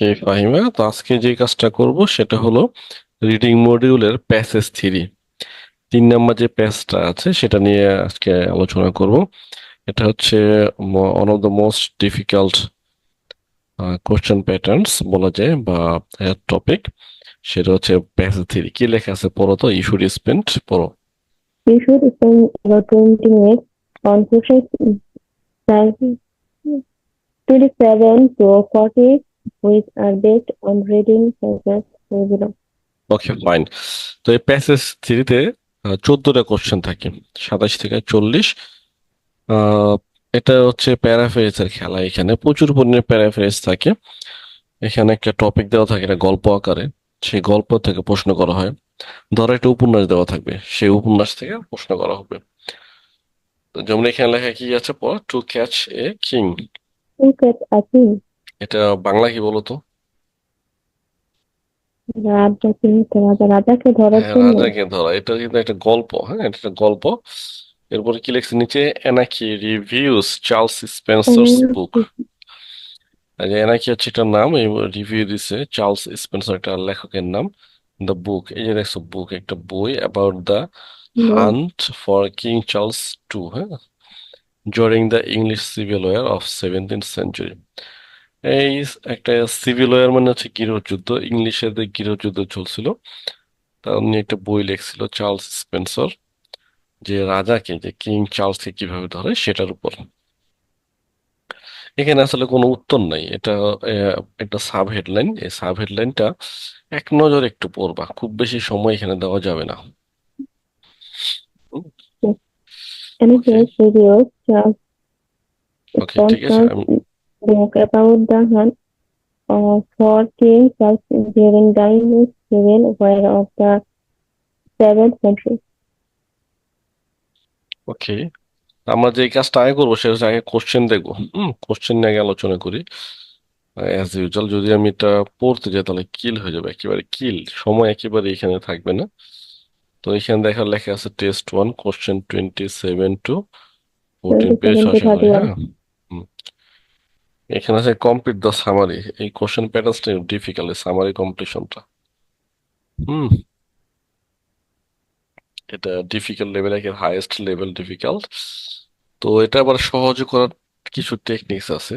ওকে ফাহিমা তো আজকে যে কাজটা করব সেটা হলো রিডিং মডিউলের প্যাসেজ থ্রি তিন নাম্বার যে প্যাসটা আছে সেটা নিয়ে আজকে আলোচনা করব। এটা হচ্ছে one of the most difficult question patterns বলা যায় বা টপিক সেটা হচ্ছে প্যাসেজ থ্রি কি লেখা আছে পড়ো তো? ইউ শুড স্পেন্ড পড়ো। You should spend about 20 minutes on questions 27 to 40, which are based on reading below. Okay fine তো এই প্যাসেজ থ্রিতে চোদ্দটা কোশ্চেন থাকে সাতাশ থেকে চল্লিশ। এটা হচ্ছে প্যারাফ্রেজের খেলা এখানে। প্রচুর পরিমাণে প্যারাফ্রেজ থাকে। এখানে একটা টপিক দেওয়া থাকে এটা গল্প আকারে। সেই গল্প থেকে প্রশ্ন করা হয়। ধরো একটা উপন্যাস দেওয়া থাকবে সেই উপন্যাস থেকে প্রশ্ন করা হবে। যেমন এখানে লেখা কি আছে? পর to catch a king Look at a king, এটা বাংলা কি বলতো? রাজা কিন্তু রাজাকে ধরার হ্যাঁ জন্য। রাজাকে ধরা। এটা কিন্তু একটা গল্প হ্যাঁ এটা একটা গল্প। এরপরে কি লিখছে? নিচে এনাকি রিভিউস চার্লস স্পেন্সার্স বুক। যে এনাকি হচ্ছে এটার নাম এই রিভিউ দিছে চার্লস স্পেন্সার এটা লেখকের নাম দ্য বুক। এই যে দেখছ বুক একটা বই about the hunt for king Charles two হ্যাঁ? During the English civil war of seventeen century এই একটা সিভিল ওয়ার মানে হচ্ছে গৃহযুদ্ধ ইংলিশের যে গৃহযুদ্ধ চলছিল তার নিয়ে একটা বই লিখছিল চার্লস স্পেন্সর যে রাজাকে যে কিং চার্লসকে কীভাবে ধরে সেটার উপর। এখানে আসলে কোনো উত্তর নাই এটা একটা সাব হেডলাইন এই সাব হেডলাইনটা এক নজর একটু পড়বা খুব বেশি সময় এখানে দেওয়া যাবে না। ওকে ঠিক আছে আমি book about the hunt uh, for King Charles during the Civil War of the seventh century. ওকে আমরা যে কাজটা আগে করব সেটা হচ্ছে আগে কোশ্চেন দেখব। হুম কোশ্চেন নিয়ে আগে আলোচনা করি। অ্যাজ ইউজুয়াল যদি আমি এটা পড়তে যাই তাহলে কিল হয়ে যাবে। একেবারে কিল সময় একেবারে এখানে থাকবে না। তো এখানে দেখা লেখা আছে test one question twenty seven to fourteen page 27 to আশা করি 31 হ্যাঁ। এখানে আছে কমপ্লিট দ্য সামারি এই কোশ্চেন প্যাটার্নসটা ডিফিকাল্ট সামারি কমপ্লিশনটা হুম। এটা ডিফিকাল্ট লেভেল একের হাইয়েস্ট লেভেল ডিফিকাল্ট তো এটা আবার সহজ করার কিছু টেকনিক্স আছে।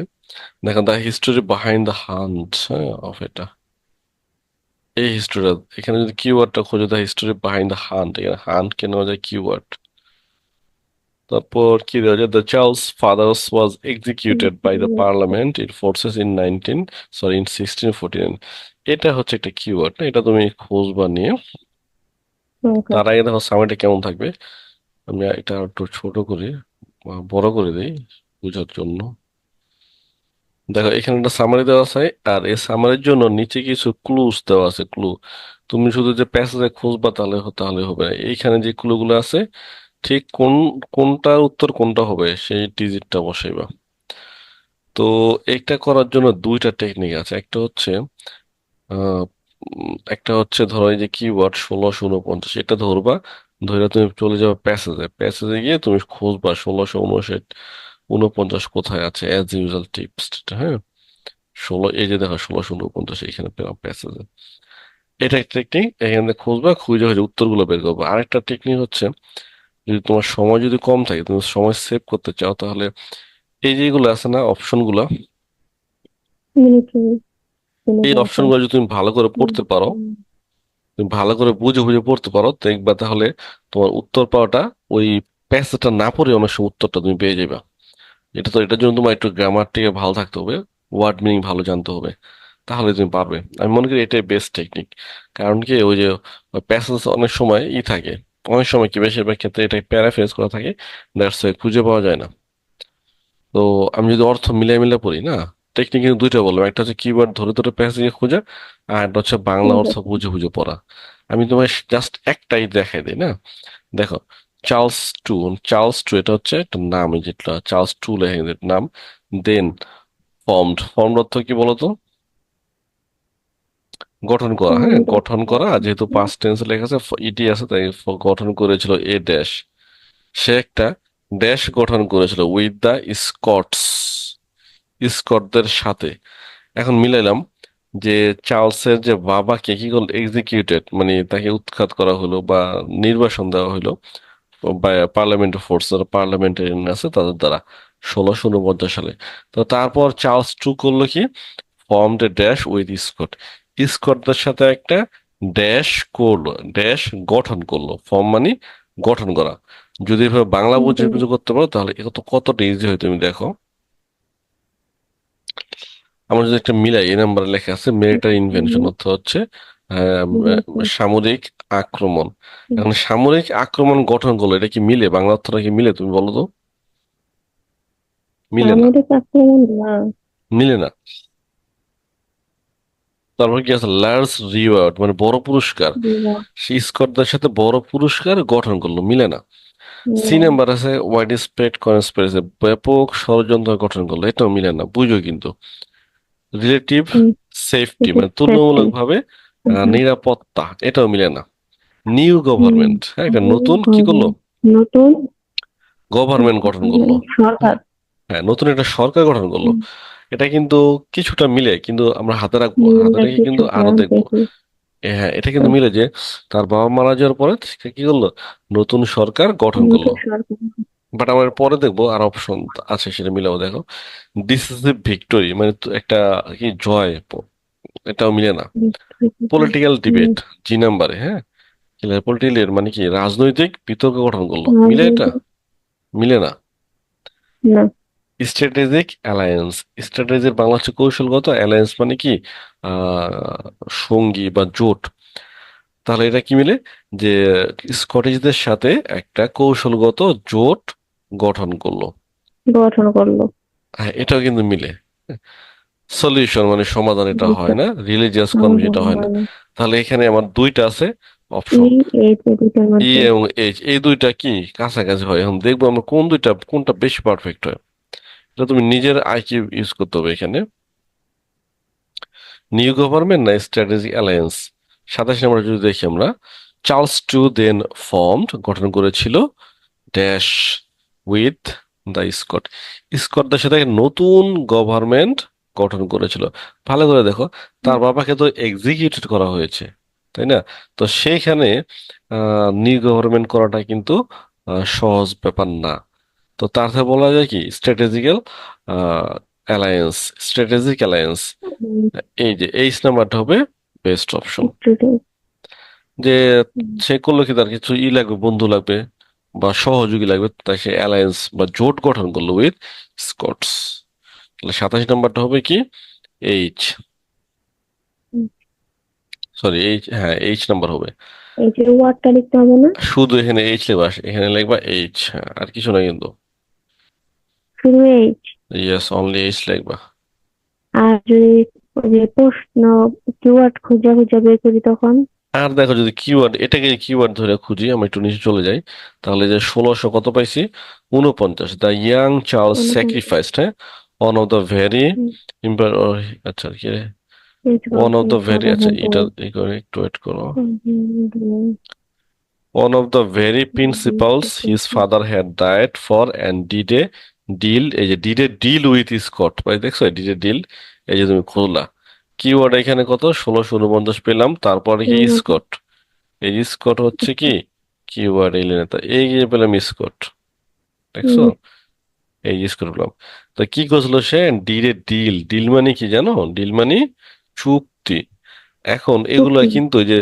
দেখেন the history behind the hunt হ্যাঁ অফ এটা। এই হিস্টোরিটা এখানে যদি কিওয়ার্ডটা খোঁজো the history behind the hunt এখানে হান্ট কেন যায় কিওয়ার্ড তারপর কি দেওয়া যায়? The Charles fathers was executed by the parliament in forces in nineteen sorry in sixteen forty এটা হচ্ছে একটা কিওয়ার্ড না? এটা তুমি খুঁজবা নিয়ে. তার আগে দেখো সামিটে কেমন থাকবে? আমি এটা একটু ছোট করে বড় করে দিই বোঝার জন্য। দেখো এখানে একটা সামারি দেওয়া আছে আর এই সামারির জন্য নিচে কিছু ক্লুজ দেওয়া আছে ক্লু তুমি শুধু যে প্যাসেজে খুঁজবা তাহলে তাহলে হবে না। এইখানে যে ক্লুগুলো আছে ঠিক কোন, কোনটার উত্তর কোনটা হবে? সেই ডিজিটটা বসাইবা তো এটা করার জন্য দুইটা টেকনিক আছে। একটা হচ্ছে একটা হচ্ছে ধরো এই যে কিওয়ার্ড ষোলোশো উনপঞ্চাশ এটা ধরবা ধরে তুমি চলে যাবে প্যাসেজে প্যাসেজে গিয়ে তুমি খুঁজবা ষোলোশো উনষাট উনপঞ্চাশ কোথায় আছে অ্যাজ ইউজুয়াল টিপস হ্যাঁ? ষোলো, এই যে দেখো ষোলোশো উনপঞ্চাশ এখানে পেলাম প্যাসেজে এটা টেকনিক এখান খুঁজবা, খুঁজে খুঁজে উত্তরগুলো বের করবা। আরেকটা টেকনিক হচ্ছে যদি তোমার সময় যদি কম থাকে তুমি সময় সেভ করতে চাও তাহলে এই যেগুলো আছে না অপশনগুলো. এই অপশনগুলো যদি তুমি ভালো করে পড়তে পারো তুমি ভালো করে বুঝে বুঝে পড়তে পারো দেখবা তাহলে তোমার উত্তর পাওয়াটা ওই প্যাসেজটা না পড়ে অনেক সময় উত্তরটা তুমি পেয়ে যাবে এটা তো এটার জন্য তোমার একটু গ্রামারটিকে ভালো থাকতে হবে ওয়ার্ড মিনিং ভালো জানতে হবে তাহলে তুমি পারবে। আমি মনে করি এটাই বেস্ট টেকনিক কারণ কি ওই যে প্যাসেজ অনেক সময় ই থাকে অনেক সময় কি বেশিরভাগ ক্ষেত্রে এটা প্যারাফ্রেজ করা থাকে দ্যাটস খুঁজে পাওয়া যায় না। তো আমি যদি অর্থ মিলাই মিলে পড়ি না? টেকনিক কিন্তু দুইটা বললাম একটা হচ্ছে কিওয়ার্ড ধরে ধরে প্যাসেজে খোঁজা আর একটা হচ্ছে বাংলা অর্থ বুঝে বুঝে পড়া। আমি তোমায় জাস্ট একটাই দেখাই দিই না? দেখো চার্লস টু চার্লস টু এটা হচ্ছে একটা নাম যেটা চার্লস টু লেখা নাম দেন ফর্মড ফর্মড অর্থ কি বলতো? গঠন করা হ্যাঁ গঠন করা যেহেতু পাস্ট টেন্স লেখা আছে ইটি আছে তাই গঠন করেছিল এ ড্যাশ সে একটা ড্যাশ গঠন করেছিল উইথ দ্য স্কটস স্কটদের সাথে। এখন মিলাইলাম যে চার্লসের যে বাবাকে কি করল এক্সিকিউটেড মানে তাকে উৎখাত করা হলো বা নির্বাসন দেওয়া হলো পার্লামেন্ট ফোর্স যারা পার্লামেন্টারিয়ান আছে তাদের দ্বারা ষোলোশো উনপঞ্চাশ সালে। তো তারপর চার্লস টু করল কি? Form a dash with Scot স্কটদের সাথে একটা ড্যাশ করল ড্যাশ গঠন করল। ফর্ম মানে গঠন করা। যদি এভাবে বাংলা বুঝে বুঝে করতে পারো তাহলে এটা তো কতটা ইজি হয় তুমি দেখো। আমরা যদি একটা মিলাই এই নাম্বারে লেখা আছে মিলিটারি ইনভেনশন অর্থ হচ্ছে সামরিক আক্রমণ। এখন সামরিক আক্রমণ গঠন করল এটা কি মিলে? বাংলা অর্থটা কি মিলে তুমি বলো তো? মিলে না। মিলে না। তারপর কি আছে? লার্জ রিওয়ার্ড মানে বড় পুরস্কার। সেই স্কটদের সাথে বড় পুরস্কার গঠন করল মিলে না। সি নাম্বার আছে ওয়াইড স্প্রেড কনস্পিরেসি ব্যাপক ষড়যন্ত্র গঠন করল এটাও মিলে না বুঝো কিন্তু। রিলেটিভ সেফটি মানে তুলনামূলকভাবে আহ, নিরাপত্তা এটাও মিলে না। নিউ গভর্নমেন্ট হ্যাঁ একটা নতুন কি করল? নতুন গভর্নমেন্ট গঠন করল। সরকার। হ্যাঁ নতুন একটা সরকার গঠন করল। এটা কিন্তু কিছুটা মিলে কিন্তু আমরা হাতে রাখব হাতে রেখে কিন্তু আরও দেখব। এ হ্যাঁ এটা কিন্তু মিলে যে তার বাবা মারা যাওয়ার পরে সে কি করল? নতুন সরকার গঠন করল। বাট আমরা পরে দেখব আর অপশন আছে সেটা মিলাও দেখো। ডিসিসিভ ভিক্টোরি মানে একটা কি জয় এটাও মিলে না। পলিটিক্যাল ডিবেট জি নাম্বারে হ্যাঁ? পলিটিক্যাল মানে কি? রাজনৈতিক বিতর্ক গঠন করল। মিলে এটা? মিলে না। Strategic alliance. স্ট্র্যাটেজির বাংলা হচ্ছে কৌশলগত অ্যালায়েন্স মানে কি? সঙ্গী বা জোট। তাহলে এটা কি মিলে? যে স্কটিশদের সাথে একটা কৌশলগত জোট গঠন করল। গঠন করল। হ্যাঁ এটাও কিন্তু মিলে। সলিউশন মানে সমাধান এটা হয় না রিলিজিয়াস কনভি এটা হয় না। তাহলে এখানে আমার দুইটা আছে অপশন। ই এবং এইচ। এই দুইটা কি? কাছাকাছি হয়। এখন দেখব আমরা কোন দুইটা কোনটা বেশি পারফেক্ট হয়। এটা তুমি নিজের আইকিউ ইউজ করতে হবে এখানে। নিউ গভর্নমেন্ট না স্ট্র্যাটেজিক অ্যালায়েন্স সাতাশ নম্বর যদি দেখি আমরা চার্লস টু দেন ফর্মড গঠন করেছিল ড্যাশ উইথ দ্য স্কট স্কটদের সাথে নতুন গভর্নমেন্ট গঠন করেছিল। ভালো করে দেখো তার বাবাকে তো এক্সিকিউটেড করা হয়েছে তাই না? তো সেইখানে নিউ গভর্নমেন্ট করাটা কিন্তু সহজ ব্যাপার না। তো তার সাথে বলা যায় কি স্ট্র্যাটেজিক্যাল অ্যালায়েন্স স্ট্র্যাটেজিক অ্যালায়েন্স এই যে এইচ নাম্বারটা হবে বেস্ট অপশন যে সে করল কি তার কিছু ই লাগবে বন্ধু লাগবে বা সহযোগী লাগবে তাই সে অ্যালায়েন্স বা জোট গঠন করল উইথ স্কটস তাহলে সাতাশ নাম্বারটা হবে কি এইচ সরি এইচ হ্যাঁ এইচ নাম্বার হবে। এই যে ওয়ার্ডটা লিখতে হবে না? শুধু এখানে এইচ লেবা এখানে লিখবা এইচ আর কিছু না কিন্তু। শুধু এইচ ইয়েস অনলি এইচ লিখবা আর যদি যে প্রশ্ন কিওয়ার্ড খুঁজে খুঁজে বের করি তখন? আর দেখো যদি কিওয়ার্ড এটাকে কিওয়ার্ড ধরে খুঁজি আমরা একটু নিচে চলে যাই। তাহলে যে ষোলোশো কত পাইছি? উনপঞ্চাশ দ্য ইয়াং চার্লস। স্যাক্রিফাইসড হ্যাঁ? One of the very. আচ্ছা কি ওয়ান অফ দ্য ভেরি আচ্ছা এটা একটু ওয়েট করো। One of the very principles his father had died for and did a deal এই যে a deal with Scott ভাই দেখছ? a deal এই যে তুমি খুললা কিওয়ার্ড এখানে কত? ষোলোশো উনপঞ্চাশ পেলাম তারপরে কি স্কট এই স্কট হচ্ছে কি? কিওয়ার্ড এই লেনে এই যে পেলাম স্কট দেখছ। এই স্কট পেলাম। তো কি করছিল সে? ডিড এ ডিল ডিল মানে কি জানো? ডিল মানে চুক্তি। এখন এগুলো কিন্তু ওই যে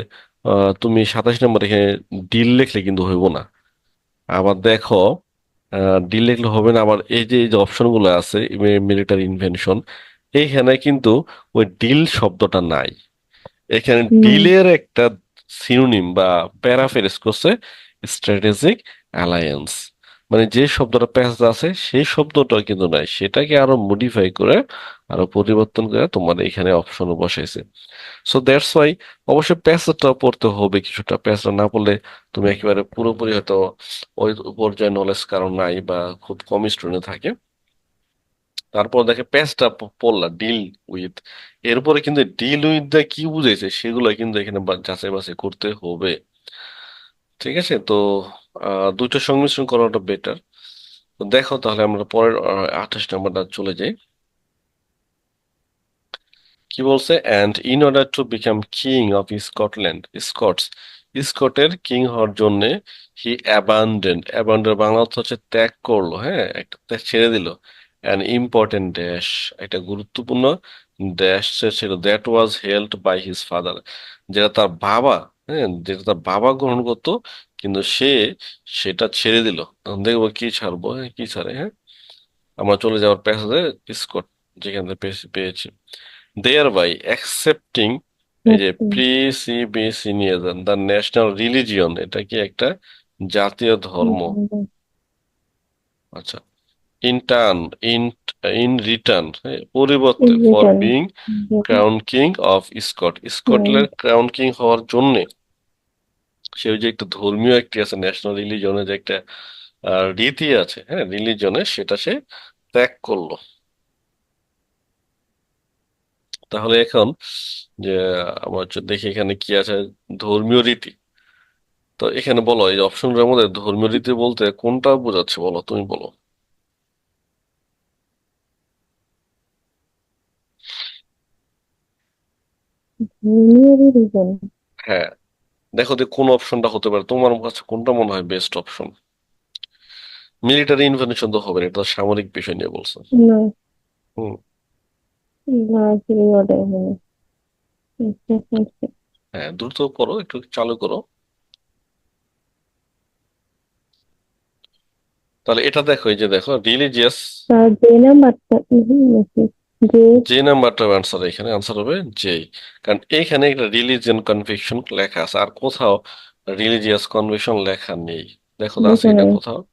তুমি সাতাশ নম্বর এখানে ডিল লিখলে কিন্তু হইব না। আবার দেখো ডিল লিখলে হবে না। আবার এই যে এই যে অপশনগুলো আছে মিলিটারি ইনভেনশন এইখানে কিন্তু ওই ডিল শব্দটা নাই। এখানে ডিলের একটা সিনোনিম বা প্যারাফেরেস করছে স্ট্র্যাটেজিক অ্যালায়েন্স মানে যে শব্দটা প্যাসেজ আছে, সেই শব্দটা কিন্তু নাই। সেটাকে আরও মডিফাই করে, আরও পরিবর্তন করে তোমার এখানে অপশন বসাইছে। সো দ্যাটস ওয়াই অবশ্যই প্যাসেজটা পড়তে হবে কিছুটা। প্যাসেজটা না পড়লে তুমি একেবারে পুরোপুরি হয়তো ওই পর্যায়ে নলেজ কারও নাই বা খুব কম স্টুডেন্ট থাকে। তারপর দেখে প্যাসটা পড়লা ডিল উইথ এরপরে কিন্তু ডিল উইথ দা কি বুঝাইছে, সেগুলো কিন্তু এখানে যাচাই বাছাই করতে হবে। ঠিক আছে? তো দুইটা সংমিশ্রণ করাটা বেটার তো দেখো তাহলে আমরা পরের আঠাশ নাম্বারটা চলে যাই। কি বলছে? And in order to become king of Scotland Scots স্কটের king হওয়ার জন্য হি অ্যাবান্ডেন্ড অ্যাবান্ডেন্ড বাংলা অর্থ হচ্ছে ত্যাগ করল হ্যাঁ? একটা ছেড়ে দিল। অ্যান ইম্পর্টেন্ট ড্যাশ একটা গুরুত্বপূর্ণ ড্যাশ ছিল that was held by his father যেটা তার বাবা হ্যাঁ? যেটা তার বাবা গ্রহণ করতো কিন্তু সে সেটা ছেড়ে দিল। তখন দেখব কি ছাড়বো হ্যাঁ কি ছাড়ে হ্যাঁ। আমরা চলে যাওয়ার প্যাসেজে স্কট যেখান থেকে পেয়েছি- দেয়ার বাই অ্যাকসেপ্টিং এই যে প্রি সি বি নিয়ে যান দ্য ন্যাশনাল রিলিজিয়ন এটা কি একটা জাতীয় ধর্ম? আচ্ছা in turn in in return পরিবর্তে for being crown king of Scot Scotland crown king হওয়ার জন্য সে যে একটা ধর্মীয় একটি আছে ন্যাশনাল রিলিজনের যে একটা রীতি আছে হ্যাঁ রিলিজনে সেটা সে ত্যাগ করল। তাহলে এখন যে আমার দেখি এখানে কি আছে ধর্মীয় রীতি। তো এখানে বলো এই অপশনগুলোর মধ্যে ধর্মীয় রীতি বলতে কোনটা বোঝাচ্ছে বলো তুমি বলো। হ্যাঁ। দেখো যে কোন অপশনটা হতে পারে। তোমার কাছে কোনটা মনে হয় বেস্ট অপশন মিলিটারি ইনফরমেশন তো হবে না এটা সামরিক বিষয় নিয়ে বলছে। না। হুম। না আসলে ওটাই হবে। হ্যাঁ দ্রুত করো একটু চালু করো। তাহলে এটা দেখো এই যে দেখো রিলিজিয়াস নাম্বারটা? যে যে নাম্বারটা আনসার এখানে আনসার হবে যেই। কারণ এখানে একটা রিলিজিয়ান কনভিকশন লেখা আছে আর কোথাও রিলিজিয়াস কনভিকশন লেখা নেই। দেখো আছে এটা কোথাও?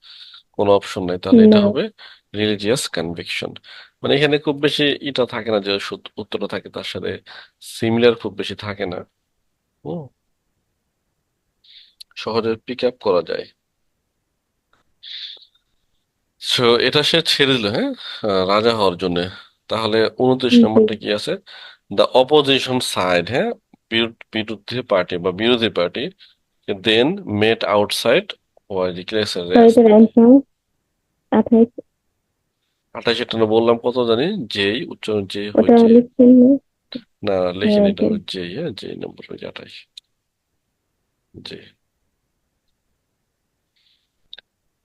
কোনো অপশন নেই তাহলে এটা। হবে রিলিজিয়াস কনভিকশন মানে এখানে খুব বেশি এটা থাকে না যে উত্তরটা থাকে তার সাথে সিমিলার খুব বেশি থাকে না। হুম। সহজে পিক আপ করা যায়। সো এটা সে ছেড়ে দিল হ্যাঁ? রাজা হওয়ার জন্য। তাহলে উনত্রিশ নম্বরটা কি আছে? দ্য অপোজিশন সাইড হ্যাঁ? বিরুদ্ধে পার্টি বা বিরোধী party then met outside why answer আঠাশ এটা বললাম কত জানি? যেই উচ্চারণ যে হয়েছে। না লিখে হ্যাঁ, এটা হবে যেই হ্যাঁ যেই নম্বর হয়েছে আঠাশ জি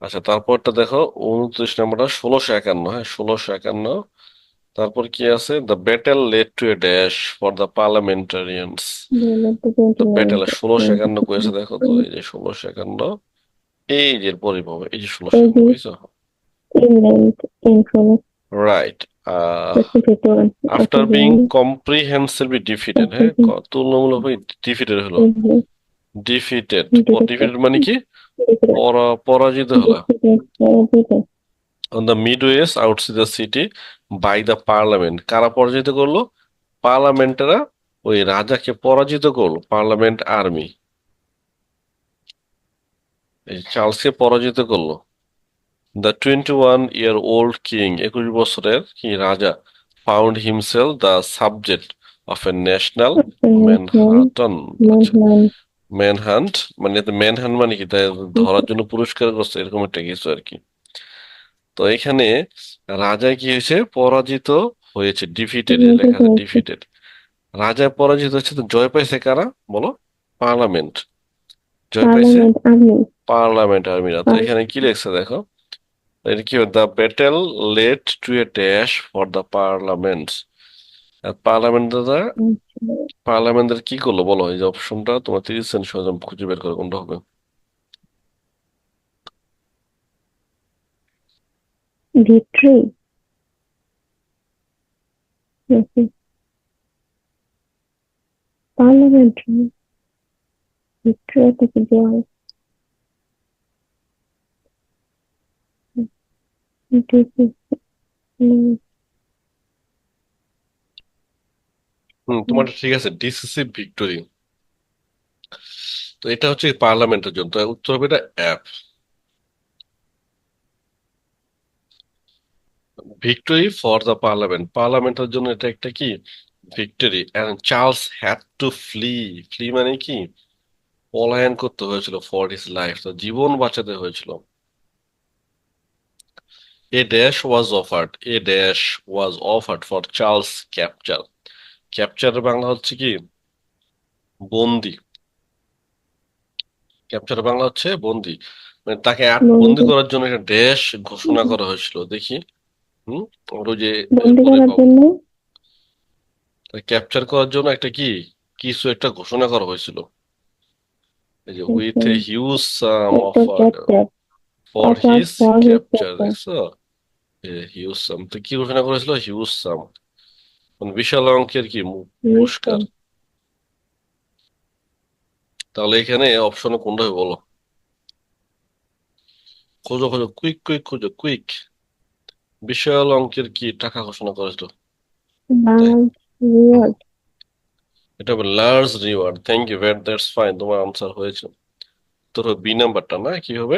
আচ্ছা তারপরটা দেখো উনত্রিশ নম্বরটা ষোলোশো একান্ন হ্যাঁ ষোলোশো একান্ন। তারপর কি আছে? The battle led to a dash for the parliamentarians তো ব্যাটেল ষোলোশো একান্ন করেছে দেখো তো এই যে ষোলোশো একান্ন। এই যে পরিভব এই যে ষোলোশো। বুঝছ? Right specific after being comprehensively defeated হ্যাঁ তুলনামূলকভাবে ডিফিটেড হলো। ডিফিটেড. ডিফিটেড মানে কি? পরা- পরাজিত হলো। On the midways outside the city by the parliament কারা পরাজিত করল? পার্লামেন্টেরা ওই রাজাকে পরাজিত করল পার্লামেন্ট আর্মি। চার্লসকে পরাজিত করল। The twenty one year old king একুশ বছরের কি রাজা found himself the subject of a national Manhattan manhunt মানে ম্যানহান্ট মানে কি? তাই ধরার জন্য পুরস্কার করছে এরকম একটা কিছু আর কি। তো এখানে রাজা কি হয়েছে? পরাজিত হয়েছে ডিফিটেড লেখা আছে ডিফিটেড রাজা পরাজিত হচ্ছে তো জয় পাইছে কারা? বলো পার্লামেন্ট। জয় পাইছে পার্লামেন্ট আর্মি। পার্লামেন্ট আর্মিরা তো এখানে কি লেখছে দেখো? এটা কি the battle led to a dash for the parliament parliament দাদা পার্লামেন্টের কি করল? বলো এই যে অপশনটা তোমার তিরিশ সেকেন্ড সহজে খুঁজে বের করে কোনটা হবে? ভিক্টরি পার্লামেন্ট ভিক্টরি থেকে দেওয়া হয় হুম, তোমারটা ঠিক আছে ডিসিসিভ ভিক্টোরি তো এটা হচ্ছে পার্লামেন্টের জন্য উত্তর হবে এটা অ্যাপ। ভিক্টোরি ফর দ্য পার্লামেন্ট পার্লামেন্টের জন্য এটা একটা কি? Victory and Charles had to flee flee মানে কি? পলায়ন করতে হয়েছিল ফর হিজ লাইফ তো জীবন বাঁচাতে হয়েছিল। A dash was offered a dash was offered for Charles capture capture Bangla হচ্ছে কি? বন্দি। ক্যাপচার বাংলা হচ্ছে বন্দি। মানে তাকে বন্দি করার জন্য একটা দেশ ঘোষণা করা হয়েছিল। দেখি। হুম? আমরা যে বন্দি পরে করার জন্য? ক্যাপচার করার জন্য একটা কি? কিছু একটা ঘোষণা করা হয়েছিল। এই যে with a huge sum of for his capture দেখছ হিউজ সাম তো কি ঘোষণা করেছিল হিউজ সাম বিশাল অঙ্কের কি পুরস্কার? তাহলে এখানে অপশন কোনটা হবে বলো? খোঁজো খোঁজো। কুইক কুইক খোঁজো। কুইক বিশাল অঙ্কের কি টাকা ঘোষণা করেছিল এটা হবে large reward thank you very that's fine তোমার আনসার হয়েছে। তোর বি নাম্বারটা না? কি হবে?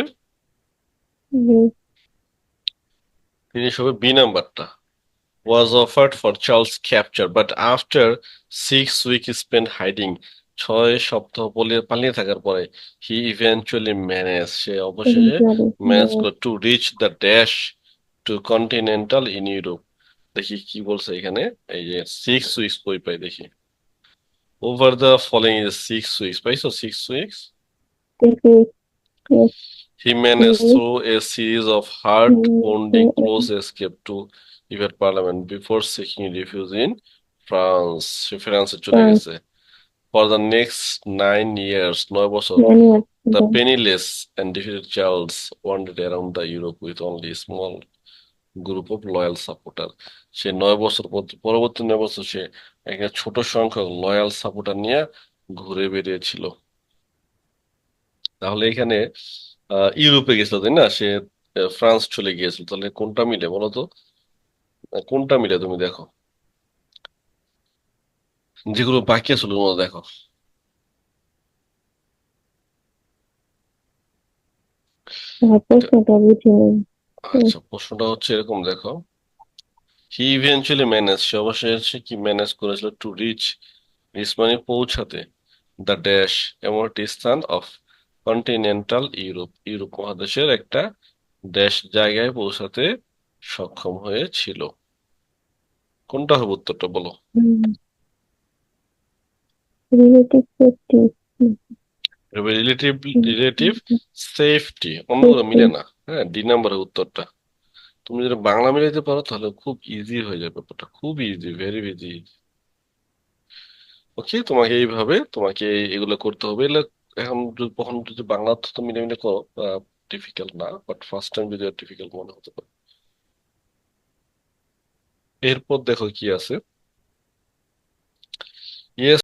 জিনিস হবে বি নাম্বারটা was offered for Charles' capture, but after six weeks spent hiding, ছয় সপ্তাহ পলিয়ে পালিয়ে থাকার পরে he eventually managed সে অবশেষে manage to reach the dash two continental in Europe দেখি কি বলছে এখানে এই যে সিক্স উইকস কই পাই দেখি over the following is six weeks পাইছো six weeks He managed Mhm. through a series of heart-pounding close escape to evade parliament before seeking refuge in France. সে ফ্রান্সে চলে France. গেছে For the next nine years, নয় বছর, the penniless and defeated Charles wandered around the Europe with only a small group of loyal supporter সে নয় বছর পরবর্তী নয় বছর সে একটা ছোট সংখ্যক লয়াল সাপোর্টার নিয়ে ঘুরে বেরিয়েছিল তাহলে এখানে ইউরোপে গেছিল, তাই না? সে ফ্রান্স চলে গিয়েছিল। তাহলে কোনটা মিলে বলো তো? কোনটা মিলে তুমি দেখো? যেগুলো বাকি আছে দেখো। প্রশ্নটা বুঝিনি। আচ্ছা প্রশ্নটা হচ্ছে এরকম দেখো। হি ইভেনচুয়ালি ম্যানেজ সে অবশেষে কি ম্যানেজ করেছিল? টু রিচ রিচ মানে পৌঁছাতে। দ্য ড্যাশ এমন একটি স্থান অফ কন্টিনেন্টাল ইউরোপ ইউরোপ মহাদেশের একটা দেশ জায়গায় পৌঁছাতে সক্ষম হয়েছিল। কোনটা হবে উত্তরটা বলো? রিলেটিভ রিলেটিভ রিলেটিভ সেফটি অন্যগুলো মিলে না হ্যাঁ ডি নাম্বারের উত্তরটা। তুমি যদি বাংলা মিলাইতে পারো তাহলে খুব ইজি হয়ে যাবে ব্যাপারটা। খুব ইজি ভেরি ইজি ওকে তোমাকে এইভাবে তোমাকে এগুলো করতে হবে। এগুলো এখন যদি কখন যদি বাংলা তো মিলে মিলে করো ডিফিকাল্ট না বাট ফার্স্ট টাইম যদি ডিফিকাল্ট মনে হতে পারে। এরপর দেখো কি আছে। ইয়েস